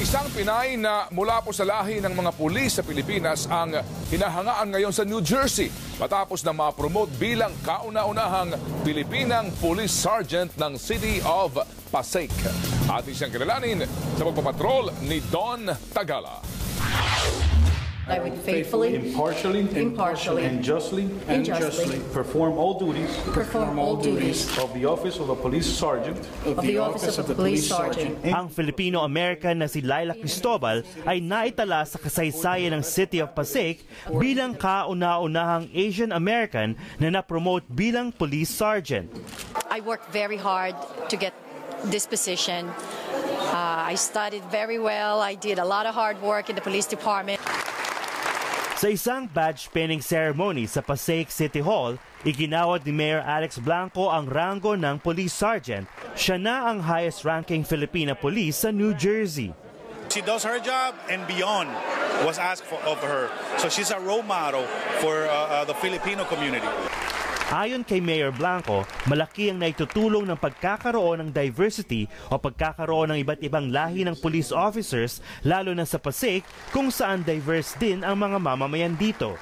Pinay na mula po sa lahi ng mga pulis sa Pilipinas ang hinahangaan ngayon sa New Jersey matapos na ma-promote bilang kauna-unahang Pilipinang Police Sergeant ng City of Pasig. Atin siyang kilalanin sa pagpapatrol ni Don Tagala. I would faithfully, impartially, impartially, and justly, and and justly justly perform all duties perform all duties of the office of a police sergeant of the office of the police sergeant Ang Filipino-American na si Laila Cristobal ay naitala sa kasaysayan ng City of Pasig bilang kauna-unahang Asian American na na-promote bilang police sergeant. I worked very hard to get this position. Uh, I studied very well. I did a lot of hard work in the police department. Sa isang badge pinning ceremony sa Pasig City Hall, iginawad ni Mayor Alex Blanco ang rango ng police sergeant. Siya na ang highest ranking Filipina police sa New Jersey. She does her job and beyond was asked for, of her. So she's a role model for uh, uh, the Filipino community. Ayon kay Mayor Blanco, malaki ang naitutulong ng pagkakaroon ng diversity o pagkakaroon ng iba't ibang lahi ng police officers lalo na sa Pasig kung saan diverse din ang mga mamamayan dito.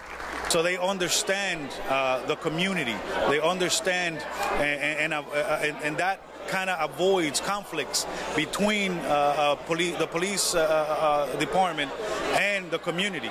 So they understand uh, the community. They understand, and, and, uh, and, and that kind of avoids conflicts between uh, uh, poli- the police uh, uh, department and the community.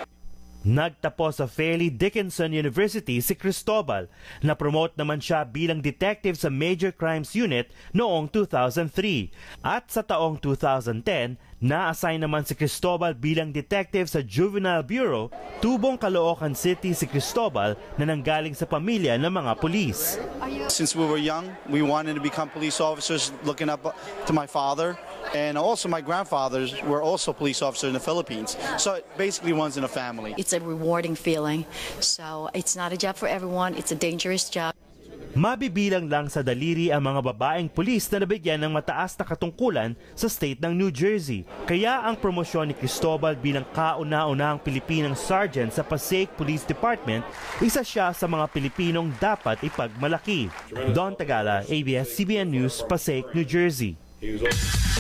Nagtapos sa Fairleigh Dickinson University si Cristobal. Na-promote naman siya bilang detective sa Major Crimes Unit noong 2003. At sa taong 2010, na-assign naman si Cristobal bilang detective sa Juvenile Bureau, tubong Caloocan City si Cristobal na nanggaling sa pamilya ng mga pulis. Since we were young, we wanted to become police officers, looking up to my father. And also my grandfathers were also police officers in the Philippines. So it basically runs in a family. It's a rewarding feeling. So it's not a job for everyone. It's a dangerous job. Mabibilang lang sa daliri ang mga babaeng pulis na nabigyan ng mataas na katungkulan sa state ng New Jersey. Kaya ang promosyon ni Cristobal bilang kauna-unahang Pilipinang sergeant sa Pasig Police Department, isa siya sa mga Pilipinong dapat ipagmalaki. Don Tagala, ABS-CBN News, Pasig, New Jersey.